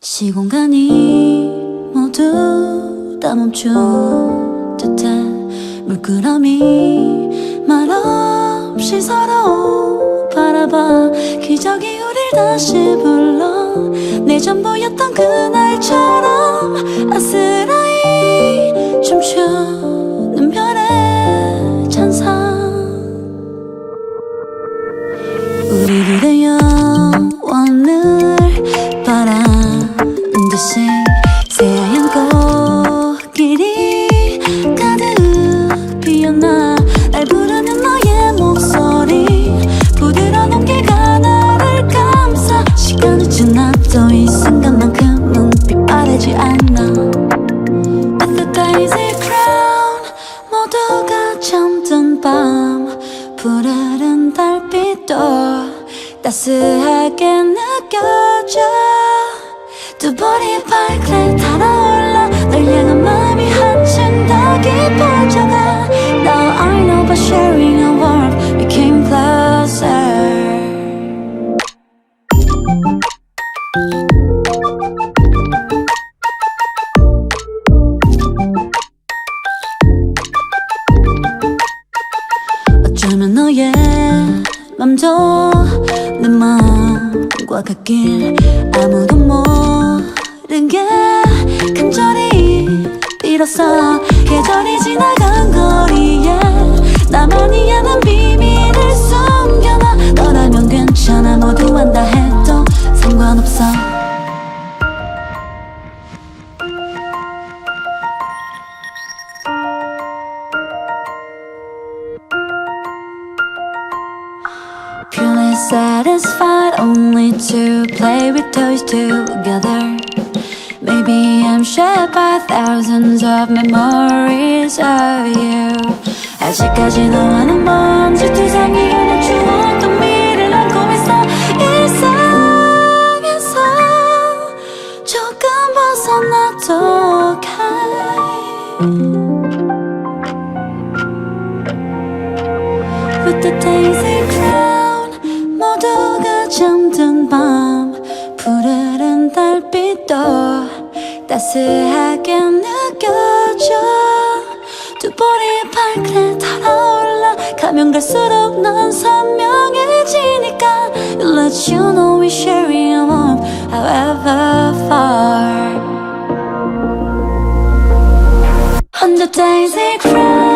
시공간이 모두 다 멈춘 듯해 물끄러미 말없이 서로 바라봐. 기적이 우릴 다시 불러. 내 전부였던 그날처럼 아스라이 춤추 지나도 이 순간만큼은 빛바래지 않아. With the daisy crown 모두가 잠든 밤 푸르른 달빛도 따스하게 느껴져. 두 볼이 발클 달아올라 널 향한 어쩌면 너의 맘도 내 마음과 같길 아무도 모르게 간절히 빌었어 계절이 지나간 거 satisfied only to play with toys together. Maybe I'm shaped by thousands of memories of you. 아직까지 너와는 먼지 두상이 오는 추억도 미를 안고 있어 일상에서 조금 벗어나도 okay. With the daisy crown 모두가 잠든 밤 푸르른 달빛도 따스하게 느껴져 두 볼이 발클에 달아올라 가면 갈수록 넌 선명해지니까 You let you know we sharing a warmth however far On the daisy crown